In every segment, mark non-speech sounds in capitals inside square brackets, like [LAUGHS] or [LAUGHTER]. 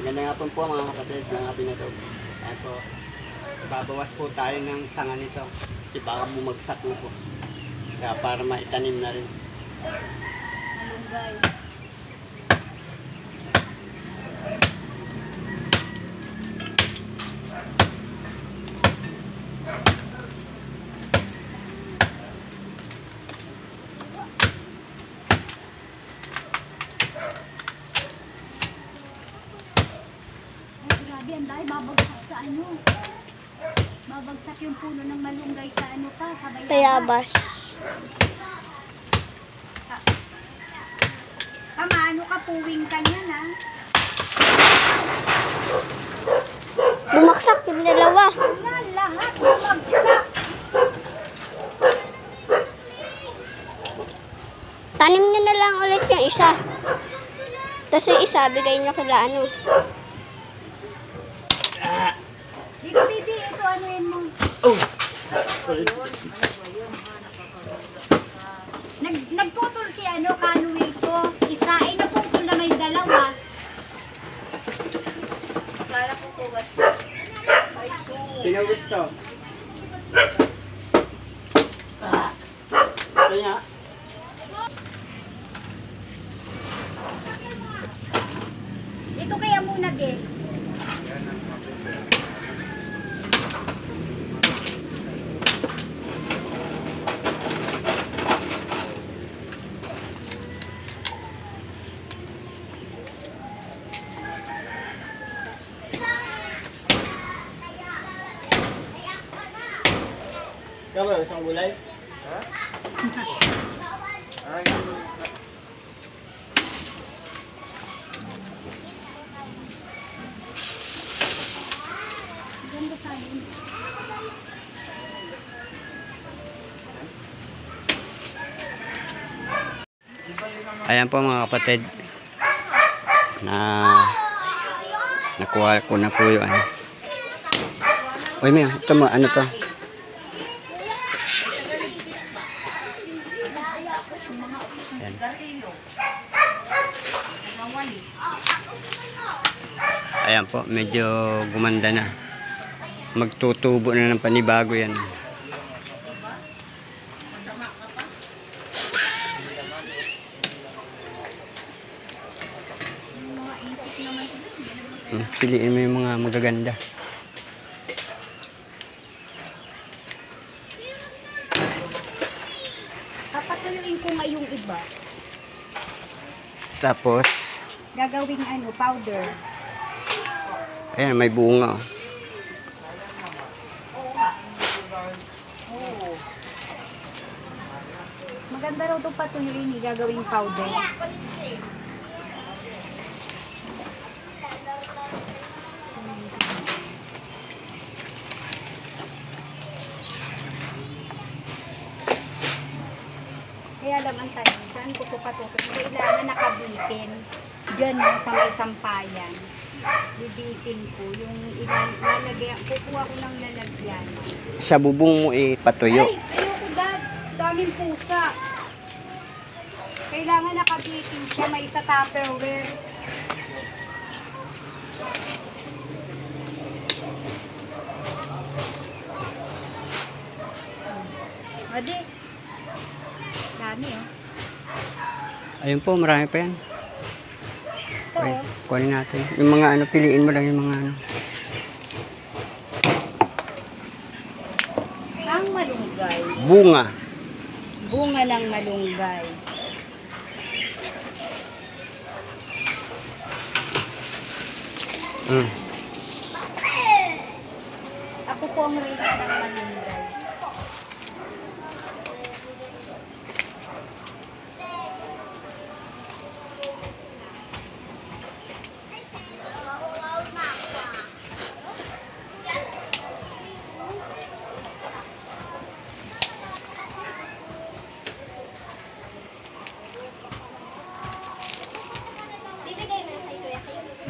Maganda nga po po mga kapatid ng abinadog. Ayan po. Babawas po tayo ng sanga nito. Kasi baka bumagsak po. Kaya para maitanim na rin. Malunggay. Grabe, ang dahil babagsak sa ano. Babagsak yung puno ng malunggay sa ano pa, sa bayabas. Bayabas. Tama, ano ka, puwing ka niyan, ha? Bumaksak yung dalawa. Wala, lahat bumagsak. Tanim niyo na lang ulit yung isa. Tapos yung isa, bigay niyo kila ano. Dito, baby, ito ano yun mo. Oh! Nag, nagputol si ano, kanuwi ko. Isa, ay naputol na may dalawa. Kala ko. Ay, so. Sino gusto? Kaya, Ito kaya muna, din. Ikaw ba isang gulay? Ha? [LAUGHS] Ay, Ganda sa akin. Ayan po mga kapatid. Na nakuha ko na po yung ano. Uy, may ito mo, ano to? Ayan po, medyo gumanda na. Magtutubo na ng panibago yan. Hmm, Piliin mo yung mga magaganda. Papatuloyin ko nga yung iba. Tapos, Gagawing ano, powder. ayan, may bunga. oh. Maganda raw itong patuloyin, eh, gagawing powder. Kaya lang ang tanong, saan ko ito patutok? Kailangan nakabitin. Diyan no, sa may sampayan. Bibitin ko. Yung ilan, lalagyan, kukuha ko ng lalagyan. Sa bubong mo ipatuyo. Ay, ayoko dad. Daming pusa. Kailangan nakabitin siya. May isa tupperware. Adi. Dami oh. Ayun po, marami pa yan. Okay, kunin natin. Yung mga ano, piliin mo lang yung mga ano. Ang malunggay. Bunga. Bunga ng malunggay. Mm. Ako po ang reyna ng malunggay.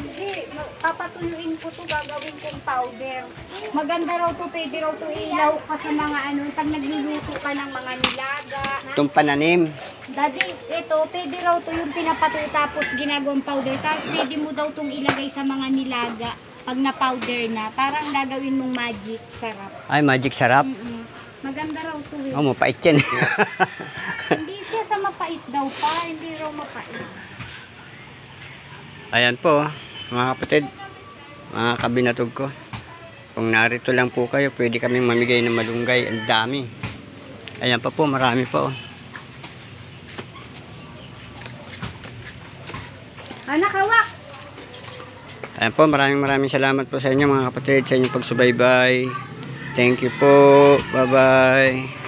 Hindi, papatuyuin ko to, gagawin kong powder. Maganda raw to, pwede raw to ilaw ka sa mga ano, pag nagluluto ka ng mga nilaga. Itong pananim. Daddy, ito, pwede raw to yung pinapatuyo tapos ginagawang powder. Tapos pwede mo daw tong ilagay sa mga nilaga pag na-powder na. Parang gagawin mong magic. Sarap. Ay, magic sarap. Mm-mm. Maganda raw to eh. Oh, mapait yan. [LAUGHS] [LAUGHS] Hindi siya sa mapait daw pa. Hindi raw mapait. Ayan po, mga kapatid, mga kabinatog ko. Kung narito lang po kayo, pwede kaming mamigay ng malunggay. Ang dami. Ayan pa po, marami po. Anak, hawak! Ayan po, maraming maraming salamat po sa inyo mga kapatid, sa inyong pagsubaybay. Thank you po. Bye-bye.